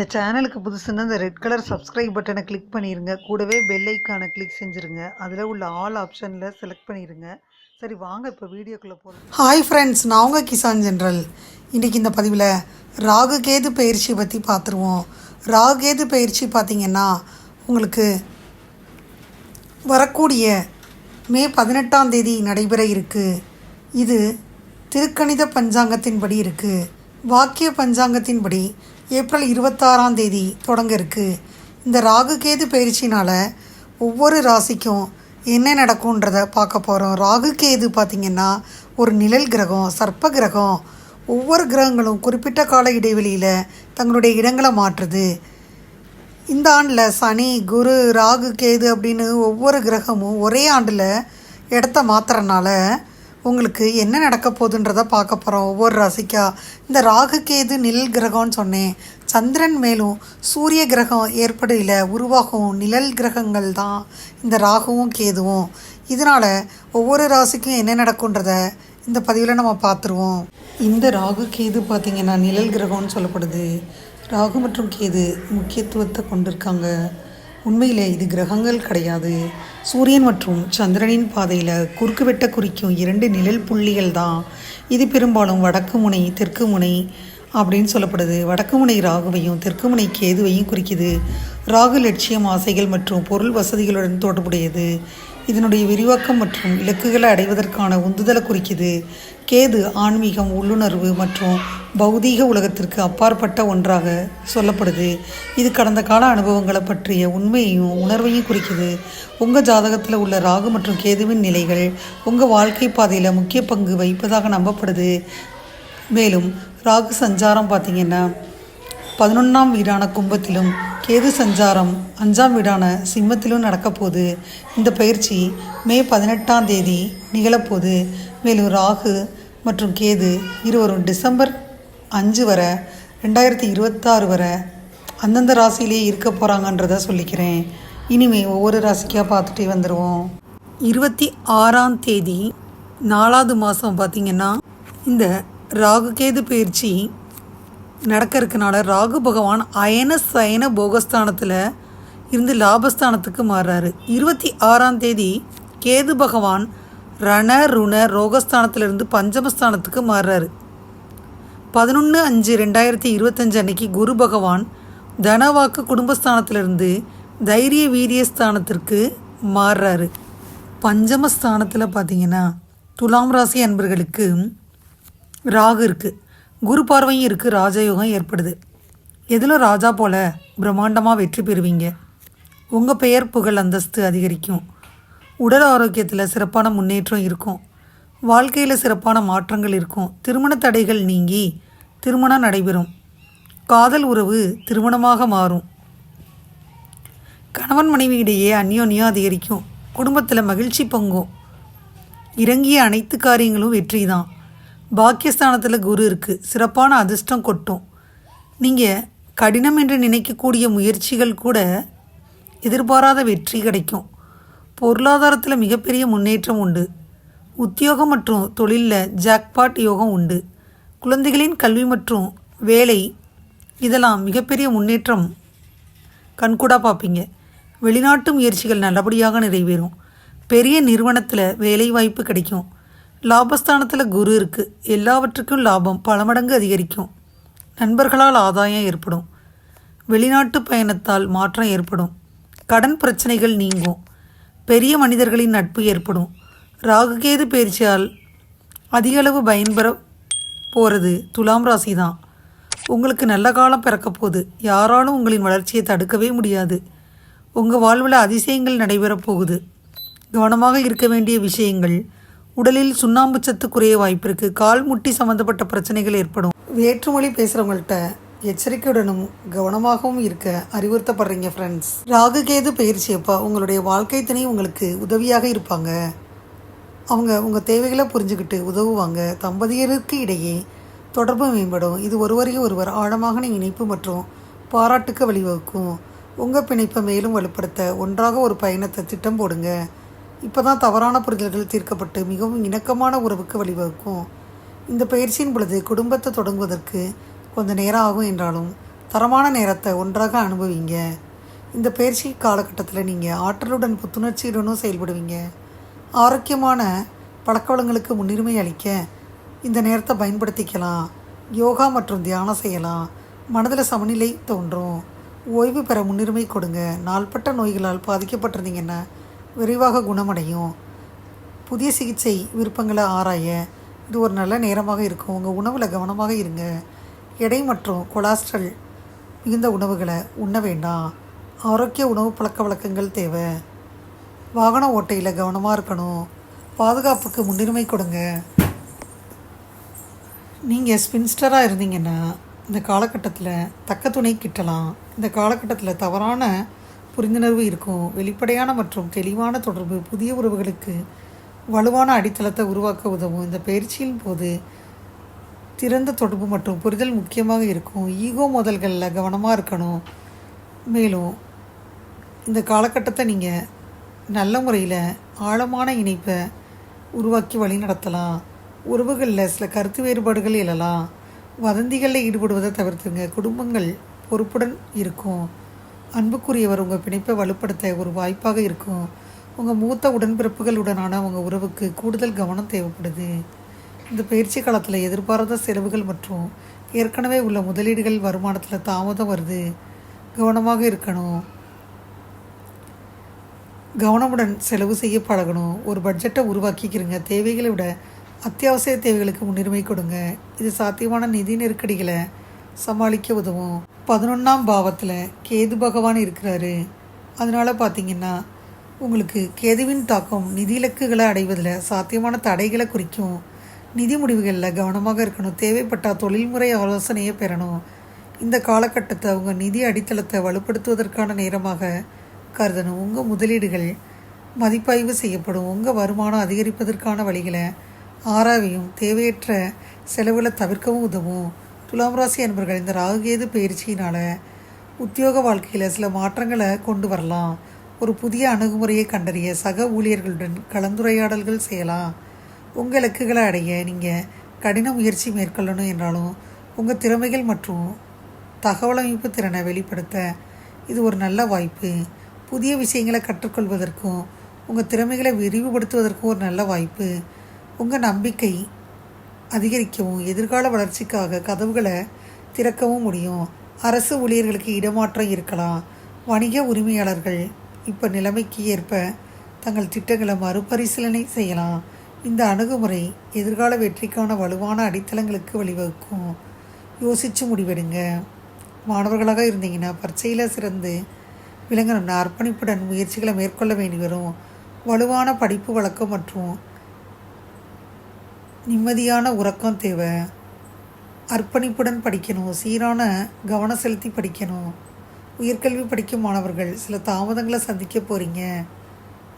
இந்த சேனலுக்கு புதுசுன்னா இந்த ரெட் கலர் சப்ஸ்கிரைப் பட்டனை கிளிக் பண்ணிடுங்க கூடவே பெல் ஐக்கானை கிளிக் செஞ்சுருங்க. அதில் உள்ள ஆல் ஆப்ஷனில் செலக்ட் பண்ணிடுங்க சரி வாங்க இப்போ வீடியோக்குள்ளே போகலாம் ஹாய் ஃப்ரெண்ட்ஸ் நான் உங்கள் கிசான் ஜென்ரல் இன்றைக்கி இந்த பதிவில் ராகு கேது பயிற்சியை பற்றி பார்த்துருவோம். ராகு கேது பயிற்சி பார்த்திங்கன்னா உங்களுக்கு வரக்கூடிய மே பதினெட்டாம் தேதி நடைபெற இருக்குது இது திருக்கணித பஞ்சாங்கத்தின்படி இருக்குது வாக்கிய பஞ்சாங்கத்தின்படி ஏப்ரல் இருபத்தாறாம் தேதி தொடங்க இருக்குது இந்த ராகு கேது பயிற்சினால் ஒவ்வொரு ராசிக்கும் என்ன நடக்கும்ன்றத பார்க்க போகிறோம் ராகு கேது பார்த்திங்கன்னா ஒரு நிழல் கிரகம் சர்ப்ப கிரகம். ஒவ்வொரு கிரகங்களும் குறிப்பிட்ட கால இடைவெளியில் தங்களுடைய இடங்களை மாற்றுது. இந்த ஆண்டில் சனி குரு ராகு கேது அப்படின்னு ஒவ்வொரு கிரகமும் ஒரே ஆண்டில் இடத்த மாத்துறனால உங்களுக்கு என்ன நடக்க போகுதுன்றதை பார்க்க போகிறோம் ஒவ்வொரு ராசிக்கா. இந்த ராகு கேது நிழல் கிரகம்னு சொன்னேன். சந்திரன் மேலும் சூரிய கிரகம் ஏற்படையில் உருவாகும் நிழல் கிரகங்கள் தான் இந்த ராகுவும் கேதுவும். இதனால் ஒவ்வொரு ராசிக்கும் என்ன நடக்குன்றத இந்த பதிவில் நம்ம பார்த்துருவோம். இந்த ராகு கேது பார்த்திங்கன்னா நிழல் கிரகம்னு சொல்லப்படுது. ராகு மற்றும் கேது முக்கியத்துவத்தை கொண்டிருக்காங்க. உண்மையில் இது கிரகங்கள் கிடையாது. சூரியன் மற்றும் சந்திரனின் பாதையில் குறுக்கு வெட்ட குறிக்கும் இரண்டு நிழல் புள்ளிகள் தான். இது பெரும்பாலும் வடக்கு முனை தெற்கு முனை அப்படின்னு சொல்லப்படுது. வடக்கு முனை ராகுவையும் தெற்கு முனை கேதுவையும் குறிக்குது. ராகு லட்சியம் ஆசைகள் மற்றும் பொருள் வசதிகளுடன் தொடர்புடையது. இதனுடைய விரிவாக்கம் மற்றும் இலக்குகளை அடைவதற்கான உந்துதலை குறிக்குது. கேது ஆன்மீகம் உள்ளுணர்வு மற்றும் பௌதீக உலகத்திற்கு அப்பாற்பட்ட ஒன்றாக சொல்லப்படுது. இது கடந்த கால அனுபவங்களை பற்றிய உண்மையையும் உணர்வையும் குறிக்குது. உங்கள் ஜாதகத்தில் உள்ள ராகு மற்றும் கேதுவின் நிலைகள் உங்கள் வாழ்க்கை பாதையில் முக்கிய பங்கு வகிப்பதாக நம்பப்படுது. மேலும் ராகு சஞ்சாரம் பார்த்திங்கன்னா பதினொன்றாம் வீடான கும்பத்திலும் கேது சஞ்சாரம் அஞ்சாம் வீடான சிம்மத்திலும் நடக்கப்போகுது இந்த பயிற்சி மே பதினெட்டாம் தேதி நிகழப்போகுது மேலும் ராகு மற்றும் கேது இருவரும் டிசம்பர் அஞ்சு வரை ரெண்டாயிரத்தி இருபத்தாறு வரை அந்தந்த ராசியிலே இருக்க போகிறாங்கன்றத சொல்லிக்கிறேன். இனிமே ஒவ்வொரு ராசிக்காக பார்த்துட்டே வந்துடுவோம் இருபத்தி ஆறாம் தேதி நாலாவது மாதம் பார்த்திங்கன்னா இந்த ராகு கேது பயிற்சி நடக்க இருக்கனால ராகு பகவான் அயன சயன போகஸ்தானத்தில் இருந்து லாபஸ்தானத்துக்கு மாறுறாரு. இருபத்தி ஆறாம் தேதி கேது பகவான் ரண ருண ரோகஸ்தானத்திலிருந்து பஞ்சமஸ்தானத்துக்கு மாறுறாரு. பதினொன்று அஞ்சு ரெண்டாயிரத்தி இருபத்தஞ்சு அன்னைக்கு குரு பகவான் தனவாக்கு குடும்பஸ்தானத்திலிருந்து தைரிய வீரியஸ்தானத்திற்கு மாறுறாரு. பஞ்சமஸ்தானத்தில் பார்த்தீங்கன்னா துலாம் ராசி அன்பர்களுக்கு ராகு இருக்குது குரு பார்வையும் இருக்குது ராஜயோகம் ஏற்படுது. எதில் ராஜா போல பிரம்மாண்டமாக வெற்றி பெறுவீங்க? உங்கள் பெயர் புகழ் அந்தஸ்து அதிகரிக்கும். உடல் ஆரோக்கியத்தில் சிறப்பான முன்னேற்றம் இருக்கும். வாழ்க்கையில் சிறப்பான மாற்றங்கள் இருக்கும். திருமண தடைகள் நீங்கி திருமணம் நடைபெறும். காதல் உறவு திருமணமாக மாறும். கணவன் மனைவியிடையே அந்யோன்யம் அதிகரிக்கும். குடும்பத்தில் மகிழ்ச்சி பொங்கும். இறங்கிய அனைத்து காரியங்களும் வெற்றி தான் பாக்கியஸ்தானத்தில் குரு இருக்குது சிறப்பான அதிர்ஷ்டம் கொட்டும். நீங்கள் கடினம் என்று நினைக்கக்கூடிய முயற்சிகள் கூட எதிர்பாராத வெற்றி கிடைக்கும். பொருளாதாரத்தில் மிகப்பெரிய முன்னேற்றம் உண்டு. உத்தியோகம் மற்றும் தொழிலில் ஜாக்பாட் யோகம் உண்டு. குழந்தைகளின் கல்வி மற்றும் வேலை இதெல்லாம் மிகப்பெரிய முன்னேற்றம் கண்கூடாக பார்ப்பீங்க. வெளிநாட்டு முயற்சிகள் நல்லபடியாக நிறைவேறும். பெரிய நிறுவனத்தில் வேலை வாய்ப்பு கிடைக்கும். லாபஸ்தானத்தில் குரு இருக்குது எல்லாவற்றுக்கும் லாபம் பல மடங்கு அதிகரிக்கும். நண்பர்களால் ஆதாயம் ஏற்படும். வெளிநாட்டு பயணத்தால் மாற்றம் ஏற்படும். கடன் பிரச்சனைகள் நீங்கும். பெரிய மனிதர்களின் நட்பு ஏற்படும். ராகுகேது பயிற்சியால் அதிகளவு பயன்பெற போகிறது துலாம் ராசி தான் உங்களுக்கு நல்ல காலம் பிறக்க போகுது. யாராலும் உங்களின் வளர்ச்சியை தடுக்கவே முடியாது. உங்கள் வாழ்வில் அதிசயங்கள் நடைபெறப் போகுது. கவனமாக இருக்க வேண்டிய விஷயங்கள் உடலில் சுண்ணாம்பு சத்து குறைய வாய்ப்பு இருக்குது கால் முட்டி சம்மந்தப்பட்ட பிரச்சனைகள் ஏற்படும். வேற்றுமொழி பேசுகிறவங்கள்ட்ட எச்சரிக்கையுடனும் கவனமாகவும் இருக்க அறிவுறுத்தப்படுறீங்க ஃப்ரெண்ட்ஸ் ராகு கேது பயிற்சி அப்போ உங்களுடைய வாழ்க்கை துணை உங்களுக்கு உதவியாக இருப்பாங்க. அவங்க உங்கள் தேவைகளை புரிஞ்சுக்கிட்டு உதவுவாங்க. தம்பதியருக்கு இடையே தொடர்பு மேம்படும். இது ஒருவரையும் ஒருவர் ஆழமான இணைப்பு மற்றும் பாராட்டுக்கு வழிவகுக்கும். உங்கள் பிணைப்பை மேலும் வலுப்படுத்த ஒன்றாக ஒரு பயணத்தை திட்டம் போடுங்க. இப்போ தான் தவறான புரிதல்கள் தீர்க்கப்பட்டு மிகவும் இணக்கமான உறவுக்கு வழிவகுக்கும். இந்த பயிற்சியின் பொழுது குடும்பத்தை தொடங்குவதற்கு கொஞ்சம் நேரம் ஆகும் என்றாலும் தரமான நேரத்தை ஒன்றாக அனுபவிங்க. இந்த பயிற்சி காலகட்டத்தில் நீங்கள் ஆற்றலுடன் புத்துணர்ச்சியுடனும் செயல்படுவீங்க. ஆரோக்கியமான பழக்கவளங்களுக்கு முன்னுரிமை அளிக்க இந்த நேரத்தை பயன்படுத்திக்கலாம். யோகா மற்றும் தியானம் செய்யலாம். மனதில் சமநிலை தோன்றும். ஓய்வு பெற முன்னுரிமை கொடுங்க. நாள்பட்ட நோய்களால் பாதிக்கப்பட்டிருந்தீங்கன்னா விரைவாக குணமடையும். புதிய சிகிச்சை விருப்பங்களை ஆராய இது ஒரு நல்ல நேரமாக இருக்கும். உங்கள் உணவில் கவனமாக இருங்க. எடை மற்றும் கொலாஸ்ட்ரல் மிகுந்த உணவுகளை உண்ண வேண்டாம். ஆரோக்கிய உணவு பழக்க வழக்கங்கள் தேவை. வாகன ஓட்டையில் கவனமாக இருக்கணும். பாதுகாப்புக்கு முன்னுரிமை கொடுங்க. நீங்கள் ஸ்பின்ஸ்டராக இருந்தீங்கன்னா இந்த காலகட்டத்தில் தக்க துணை கிட்டலாம். இந்த காலகட்டத்தில் தவறான புரிந்துணர்வு இருக்கும் வெளிப்படையான மற்றும் தெளிவான தொடர்பு புதிய உறவுகளுக்கு வலுவான அடித்தளத்தை உருவாக்க உதவும். இந்த பயிற்சியின் போது திறந்த தொடர்பு மற்றும் புரிதல் முக்கியமாக இருக்கும். ஈகோ மோதல்களில் கவனமாக இருக்கணும். மேலும் இந்த காலகட்டத்தை நீங்கள் நல்ல முறையில் ஆழமான இணைப்பை உருவாக்கி வழி நடத்தலாம். உறவுகளில் சில கருத்து வேறுபாடுகள் எழலாம். வதந்திகளில் ஈடுபடுவதை தவிர்த்துங்க. குடும்பங்கள் பொறுப்புடன் இருக்கும். அன்புக்குரியவர் உங்கள் பிணைப்பை வலுப்படுத்த ஒரு வாய்ப்பாக இருக்கும். உங்கள் மூத்த உடன்பிறப்புகளுடனான உங்கள் உறவுக்கு கூடுதல் கவனம் தேவைப்படுது. இந்த பயிற்சி காலத்தில் எதிர்பாராத செலவுகள் மற்றும் ஏற்கனவே உள்ள முதலீடுகள் வருமானத்தில் தாமதம் வருது. கவனமாக இருக்கணும். கவனமுடன் செலவு செய்ய பழகணும். ஒரு பட்ஜெட்டை உருவாக்கிக்கிறங்க. தேவைகளை விட அத்தியாவசிய தேவைகளுக்கு முன்னுரிமை கொடுங்க. இது சாத்தியமான நிதி நெருக்கடிகளை சமாளிக்க உதவும். பதினொன்றாம் பாவத்தில் கேது பகவான் இருக்கிறாரு. அதனால் பார்த்தீங்கன்னா உங்களுக்கு கேதுவின் தாக்கம் நிதி இலக்குகளை அடைவதில் சாத்தியமான தடைகளை குறிக்கும். நிதி முடிவுகளில் கவனமாக இருக்கணும். தேவைப்பட்டால் தொழில்முறை ஆலோசனையை பெறணும். இந்த காலகட்டத்தை அவங்க நிதி அடித்தளத்தை வலுப்படுத்துவதற்கான நேரமாக கருதணும். உங்கள் முதலீடுகள் மதிப்பாய்வு செய்யப்படும். உங்கள் வருமானம் அதிகரிப்பதற்கான வழிகளை ஆராவையும் தேவையற்ற செலவுகளை தவிர்க்கவும் உதவும். துலாம் ராசி அன்பர்கள் இந்த ராகுகேது பயிற்சியினால் உத்தியோக வாழ்க்கையில் சில மாற்றங்களை கொண்டு வரலாம். ஒரு புதிய அணுகுமுறையை கண்டறிய சக ஊழியர்களுடன் கலந்துரையாடல்கள் செய்யலாம். உங்கள் இலக்குகளை அடைய நீங்கள் கடின முயற்சி மேற்கொள்ளணும் என்றாலும் உங்கள் திறமைகள் மற்றும் தகவலமைப்பு திறனை வெளிப்படுத்த இது ஒரு நல்ல வாய்ப்பு. புதிய விஷயங்களை கற்றுக்கொள்வதற்கும் உங்கள் திறமைகளை விரிவுபடுத்துவதற்கும் ஒரு நல்ல வாய்ப்பு. உங்கள் நம்பிக்கை அதிகரிக்கவும் எதிர்கால வளர்ச்சிக்காக கதவுகளை திறக்கவும் முடியும். அரசு ஊழியர்களுக்கு இடமாற்றம் இருக்கலாம். வணிக உரிமையாளர்கள் இப்போ நிலைமைக்கு ஏற்ப தங்கள் திட்டங்களை மறுபரிசீலனை செய்யலாம். இந்த அணுகுமுறை எதிர்கால வெற்றிக்கான வலுவான அடித்தளங்களுக்கு வழிவகுக்கும். யோசித்து முடிவெடுங்க. மாணவர்களாக இருந்தீங்கன்னா பரீட்சையில் சிறந்து விளங்கணும்னா அர்ப்பணிப்புடன் முயற்சிகளை மேற்கொள்ள வேண்டி வரும். வலுவான படிப்பு வழக்கம் மற்றும் நிம்மதியான உறக்கம் தேவை. அர்ப்பணிப்புடன் படிக்கணும். சீரான கவனம் செலுத்தி படிக்கணும். உயர்கல்வி படிக்கும் மாணவர்கள் சில தாமதங்களை சந்திக்க போகிறீங்க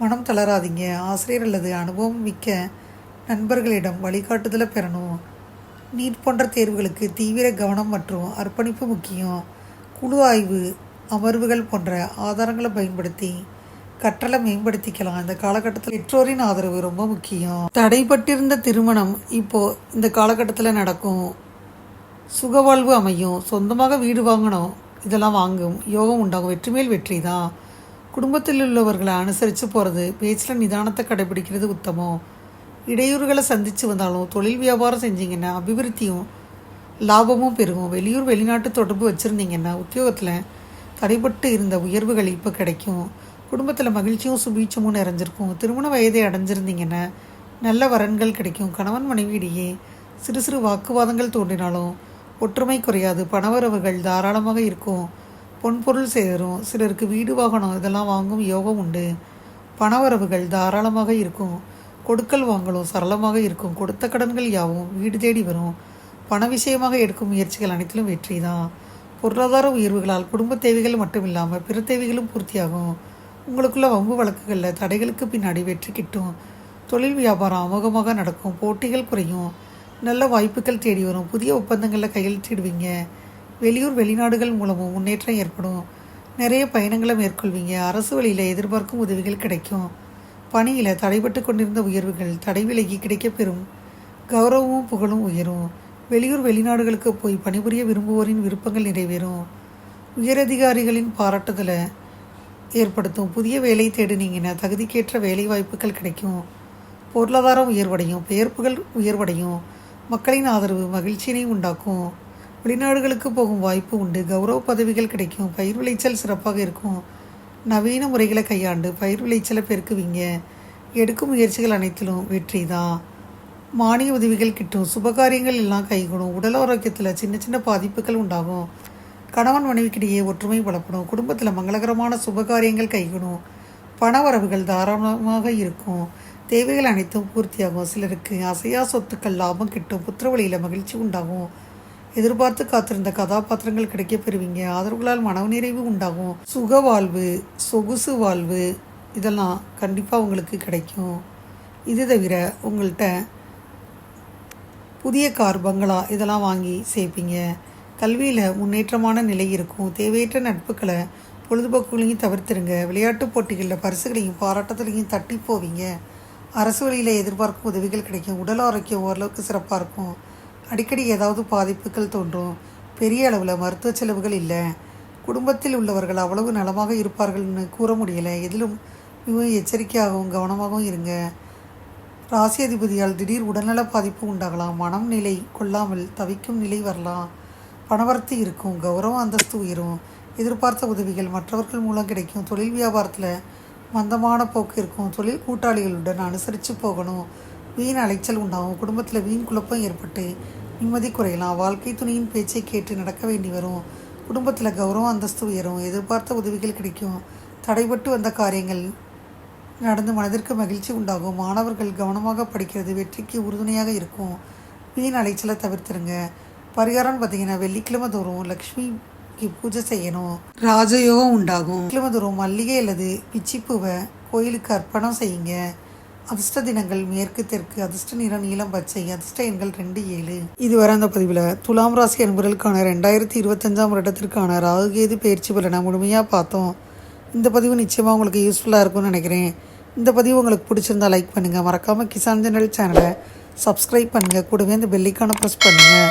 மனம் தளராதீங்க. ஆசிரியர் அல்லது அனுபவம் மிக்க நண்பர்களிடம் வழிகாட்டுதலை பெறணும். நீட் போன்ற தேர்வுகளுக்கு தீவிர கவனம் மற்றும் அர்ப்பணிப்பு முக்கியம். குழு ஆய்வு அமர்வுகள் போன்ற ஆதாரங்களை பயன்படுத்தி கற்றலை மேம்படுத்திக்கலாம். இந்த காலகட்டத்தில் பெற்றோரின் ஆதரவு ரொம்ப முக்கியம். தடைப்பட்டிருந்த திருமணம் இப்போ இந்த காலகட்டத்தில் நடக்கும். சுகவாழ்வு அமையும். சொந்தமாக வீடு வாங்கணும். இதெல்லாம் வாங்கும். யோகம் உண்டாகும். வெற்றி மேல் வெற்றி தான். குடும்பத்தில் உள்ளவர்களை அனுசரித்து போகிறது பேச்சில் நிதானத்தை கடைபிடிக்கிறது உத்தமம். இடையூறுகளை சந்தித்து வந்தாலும் தொழில் வியாபாரம் செஞ்சீங்கன்னா அபிவிருத்தியும் லாபமும் பெருகும். வெளியூர் வெளிநாட்டு தொடர்பு வச்சுருந்தீங்கன்னா உத்தியோகத்தில் தடைப்பட்டு இருந்த உயர்வுகள் இப்போ கிடைக்கும். குடும்பத்தில் மகிழ்ச்சியும் சுபீட்சமும் நிறைஞ்சிருக்கும். திருமண வயதை அடைஞ்சிருந்தீங்கன்னா நல்ல வரன்கள் கிடைக்கும். கணவன் மனைவியிடையே சிறு சிறு வாக்குவாதங்கள் தோன்றினாலும் ஒற்றுமை குறையாது. பணவரவுகள் தாராளமாக இருக்கும். பொன்பொருள் சேரும். சிலருக்கு வீடு வாகனம் இதெல்லாம் வாங்கும் யோகம் உண்டு. பணவரவுகள் தாராளமாக இருக்கும். கொடுக்கல் வாங்கலும் சரளமாக இருக்கும். கொடுத்த கடன்கள் யாவும் வீடு தேடி வரும். பண விஷயமாக எடுக்கும் முயற்சிகள் அனைத்திலும் வெற்றி தான் பொருளாதார உயர்வுகளால் குடும்ப தேவைகள் மட்டும் இல்லாமல் பிற தேவைகளும் பூர்த்தியாகும். உங்களுக்குள்ள வம்பு வழக்குகளில் தடைகளுக்கு பின்னாடி வெற்றி கிட்டும். தொழில் வியாபாரம் அமோகமாக நடக்கும். போட்டிகள் குறையும். நல்ல வாய்ப்புகள் தேடி வரும். புதிய ஒப்பந்தங்களில் கையெழுத்திடுவீங்க. வெளியூர் வெளிநாடுகள் மூலமும் முன்னேற்றம் ஏற்படும். நிறைய பயணங்களை மேற்கொள்வீங்க. அரசு வழியில் எதிர்பார்க்கும் உதவிகள் கிடைக்கும். பணியில் தடைபட்டு கொண்டிருந்த உயர்வுகள் தடை விலகி கிடைக்கப்பெறும். கௌரவமும் புகழும் உயரும். வெளியூர் வெளிநாடுகளுக்கு போய் பணிபுரிய விரும்புவோரின் விருப்பங்கள் நிறைவேறும். உயரதிகாரிகளின் பாராட்டுதலை ஏற்படுத்தும். புதிய வேலை தேடினீங்கன்னா தகுதிக்கேற்ற வேலை வாய்ப்புகள் கிடைக்கும். பொருளாதாரம் உயர்வடையும் பெயர்ப்புகள் உயர்வடையும். மக்களின் ஆதரவு மகிழ்ச்சியினை உண்டாக்கும். வெளிநாடுகளுக்கு போகும் வாய்ப்பு உண்டு. கௌரவ பதவிகள் கிடைக்கும். பயிர் விளைச்சல் சிறப்பாக இருக்கும். நவீன முறைகளை கையாண்டு பயிர் விளைச்சலை பெருக்குவீங்க. எடுக்கும் முயற்சிகள் அனைத்திலும் வெற்றி தான். மானிய உதவிகள் கிட்டும். சுபகாரியங்கள் எல்லாம் கைகூடும். உடல் ஆரோக்கியத்தில் சின்ன சின்ன பாதிப்புகள் உண்டாகும். கணவன் மனைவிக்கிடையே ஒற்றுமை பலப்படும் குடும்பத்தில் மங்களகரமான சுபகாரியங்கள் கைகணும் பணவரவுகள் தாராளமாக இருக்கும். தேவைகள் அனைத்தும் பூர்த்தியாகும். சிலருக்கு அசையா சொத்துக்கள் லாபம் கிட்டும். புத்திரவழியில் மகிழ்ச்சி உண்டாகும். எதிர்பார்த்து காத்திருந்த கதாபாத்திரங்கள் கிடைக்க பெறுவீங்க ஆதரவுகளால் மனநிறைவு உண்டாகும். சுக வாழ்வு சொகுசு வாழ்வு இதெல்லாம் கண்டிப்பாக உங்களுக்கு கிடைக்கும். இது தவிர உங்கள்கிட்ட புதிய கார் பங்களா இதெல்லாம் வாங்கி சேர்ப்பீங்க கல்வியில் முன்னேற்றமான நிலை இருக்கும். தேவையற்ற நட்புகளை பொழுதுபோக்குகளையும் தவிர்த்துருங்க. விளையாட்டுப் போட்டிகளில் பரிசுகளையும் பாராட்டத்துலையும் தட்டி போவீங்க. அரசு வழியில் எதிர்பார்க்கும் உதவிகள் கிடைக்கும். உடல் ஆரோக்கியம் ஓரளவுக்கு சிறப்பாக இருக்கும். அடிக்கடி ஏதாவது பாதிப்புகள் தோன்றும். பெரிய அளவில் மருத்துவ செலவுகள் இல்லை. குடும்பத்தில் உள்ளவர்கள் அவ்வளவு நலமாக இருப்பார்கள்னு கூற முடியலை. எதிலும் மிகவும் எச்சரிக்கையாகவும் கவனமாகவும் இருங்க. ராசி அதிபதியால் திடீர் உடல்நல பாதிப்பு உண்டாகலாம். மனம் நிலை கொள்ளாமல் தவிக்கும் நிலை வரலாம். பணவர்த்தி இருக்கும் கௌரவம் அந்தஸ்து உயரும் எதிர்பார்த்த உதவிகள் மற்றவர்கள் மூலம் கிடைக்கும் தொழில் வியாபாரத்தில் மந்தமான போக்கு இருக்கும் தொழில் கூட்டாளிகளுடன் அனுசரித்து போகணும் வீண் அலைச்சல் உண்டாகும் குடும்பத்தில் வீண் குழப்பம் ஏற்பட்டு நிம்மதி குறையலாம் வாழ்க்கை துணையின் பேச்சை கேட்டு நடக்க வேண்டி வரும் குடும்பத்தில் கௌரவம் அந்தஸ்து உயரும் எதிர்பார்த்த உதவிகள் கிடைக்கும் தடைபட்டு வந்த காரியங்கள் நடந்து மனதிற்கு மகிழ்ச்சி உண்டாகும் மாணவர்கள் கவனமாக படிக்கிறது வெற்றிக்கு உறுதுணையாக இருக்கும் வீண் அலைச்சலை தவிர்த்துருங்க. பரிகாரம்னு பார்த்தீங்கன்னா வெள்ளிக்கிழமை தோறும் லக்ஷ்மிக்கு பூஜை செய்யணும். ராஜயோகம் உண்டாகும். கிழமை தோறும் மல்லிகை அல்லது பிச்சிப்பூவை கோயிலுக்கு அர்ப்பணம் செய்யுங்க. அதிர்ஷ்ட தினங்கள் மேற்கு தெற்கு அதிர்ஷ்ட நிறம் நீளம் பச்சை அதிர்ஷ்ட எண்கள் ரெண்டு ஏழு. இதுவரை அந்த பதிவில் துலாம் ராசி என்பவர்களுக்கான ரெண்டாயிரத்தி இருபத்தஞ்சாம் வருடத்திற்கான ராகுகேது பயிற்சி பலனை முழுமையாக பார்த்தோம். இந்த பதிவு நிச்சயமாக உங்களுக்கு யூஸ்ஃபுல்லாக இருக்கும்னு நினைக்கிறேன். இந்த பதிவு உங்களுக்கு பிடிச்சிருந்தா லைக் பண்ணுங்கள் மறக்காமல் கிசான் ஜெனரல் சேனலை சப்ஸ்கிரைப் பண்ணுங்கள் கூடவே இந்த பெல்லிக்கான ப்ரெஸ் பண்ணுங்கள்